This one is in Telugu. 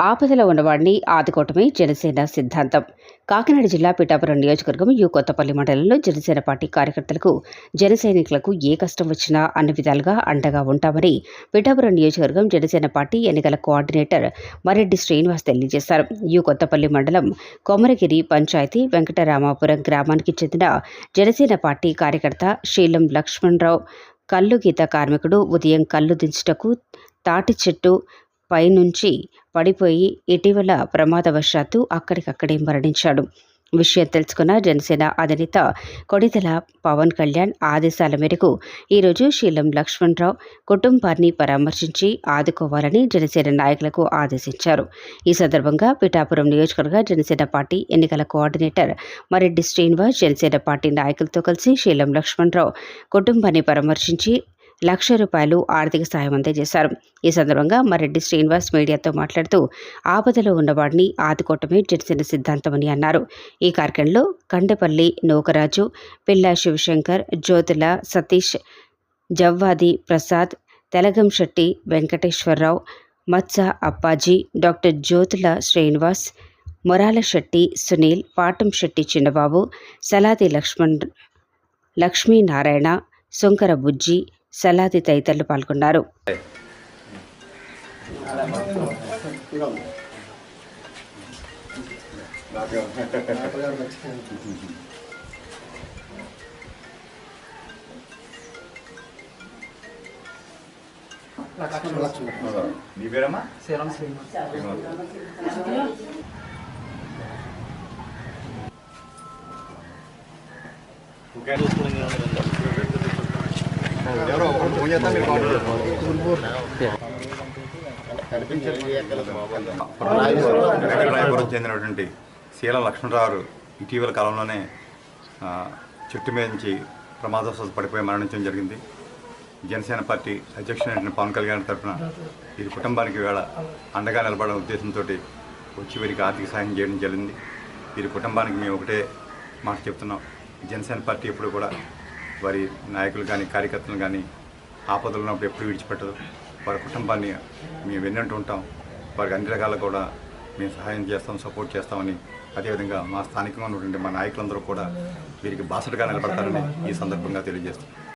ఆపదలో ఉన్నవాడిని ఆదుకోవటమే జనసేన సిద్ధాంతం. కాకినాడ జిల్లా పిఠాపురం నియోజకవర్గం యు కొత్తపల్లి మండలంలో జనసేన పార్టీ కార్యకర్తలకు జనసైనికులకు ఏ కష్టం వచ్చినా అన్ని విధాలుగా అండగా ఉంటామని పిఠాపురం నియోజకవర్గం జనసేన పార్టీ ఎన్నికల కోఆర్డినేటర్ మరెడ్డి శ్రీనివాస్ తెలియజేశారు. యు కొత్తపల్లి మండలం కొమరగిరి పంచాయతీ వెంకటరామాపురం గ్రామానికి చెందిన జనసేన పార్టీ కార్యకర్త శీలం లక్ష్మణరావు కల్లు గీత కార్మికుడు ఉదయం కల్లు దించుటకు తాటి చెట్టు పైనుంచి పడిపోయి ఇటీవల ప్రమాదవశాత్తు అక్కడికక్కడే మరణించాడు. విషయం తెలుసుకున్న జనసేన అధినేత కొడితెల పవన్ కళ్యాణ్ ఆదేశాల మేరకు ఈరోజు శీలం లక్ష్మణరావు కుటుంబాన్ని పరామర్శించి ఆదుకోవాలని జనసేన నాయకులకు ఆదేశించారు. ఈ సందర్భంగా పిఠాపురం నియోజకవర్గ జనసేన పార్టీ ఎన్నికల కోఆర్డినేటర్ మరెడ్డి శ్రీనివాస్ జనసేన పార్టీ నాయకులతో కలిసి శీలం లక్ష్మణరావు కుటుంబాన్ని పరామర్శించి లక్ష రూపాయలు ఆర్థిక సాయం అందజేశారు. ఈ సందర్భంగా మరెడ్డి శ్రీనివాస్ మీడియాతో మాట్లాడుతూ ఆపదలో ఉన్నవాడిని ఆదుకోవటమే జనసేన సిద్ధాంతమని అన్నారు. ఈ కార్యక్రమంలో కండపల్లి నూకరాజు పిల్లా శివశంకర్ జ్యోతుల సతీష్ జవ్వాది ప్రసాద్ తెలగంశెట్టి వెంకటేశ్వరరావు మత్స అప్పాజీ డాక్టర్ జ్యోతుల శ్రీనివాస్ మొరాల శెట్టి సునీల్ పాటం శెట్టి చిన్నబాబు సలాది లక్ష్మణ్ లక్ష్మీనారాయణ శంకర బుజ్జి సలాది తదితరులు పాల్గొన్నారు. నీ పేరమ్మా? శ్రీరామ్ శ్రీనివాస్. ఎవరో ఒకరు ఫోన్ చేస్తా మీరు కాల్ రాయపురం చెందినటువంటి శీల లక్ష్మణరావు ఇటీవల కాలంలోనే చెట్టు మీద నుంచి ప్రమాదవశాత్తు పడిపోయి మరణించడం జరిగింది. జనసేన పార్టీ అధ్యక్షుడైన పవన్ కళ్యాణ్ తరఫున వీరి కుటుంబానికి వేళ అండగా నిలబడే ఉద్దేశంతో వచ్చి వీరికి ఆర్థిక సాయం చేయడం జరిగింది. వీరి కుటుంబానికి మేము ఒకటే మాట చెప్తున్నాం. జనసేన పార్టీ ఎప్పుడు కూడా వారి నాయకులు కానీ కార్యకర్తలు కానీ ఆపదలు ఉన్నప్పుడు ఎప్పుడు విడిచిపెట్టదు వారి కుటుంబాన్ని మేము వెన్నంటూ ఉంటాం. వారికి అన్ని రకాల కూడా మేము సహాయం చేస్తాం సపోర్ట్ చేస్తామని అదేవిధంగా మా స్థానికంగా ఉన్నటువంటి మా నాయకులందరూ కూడా వీరికి బాసటగా నిలబడతారని ఈ సందర్భంగా తెలియజేస్తాం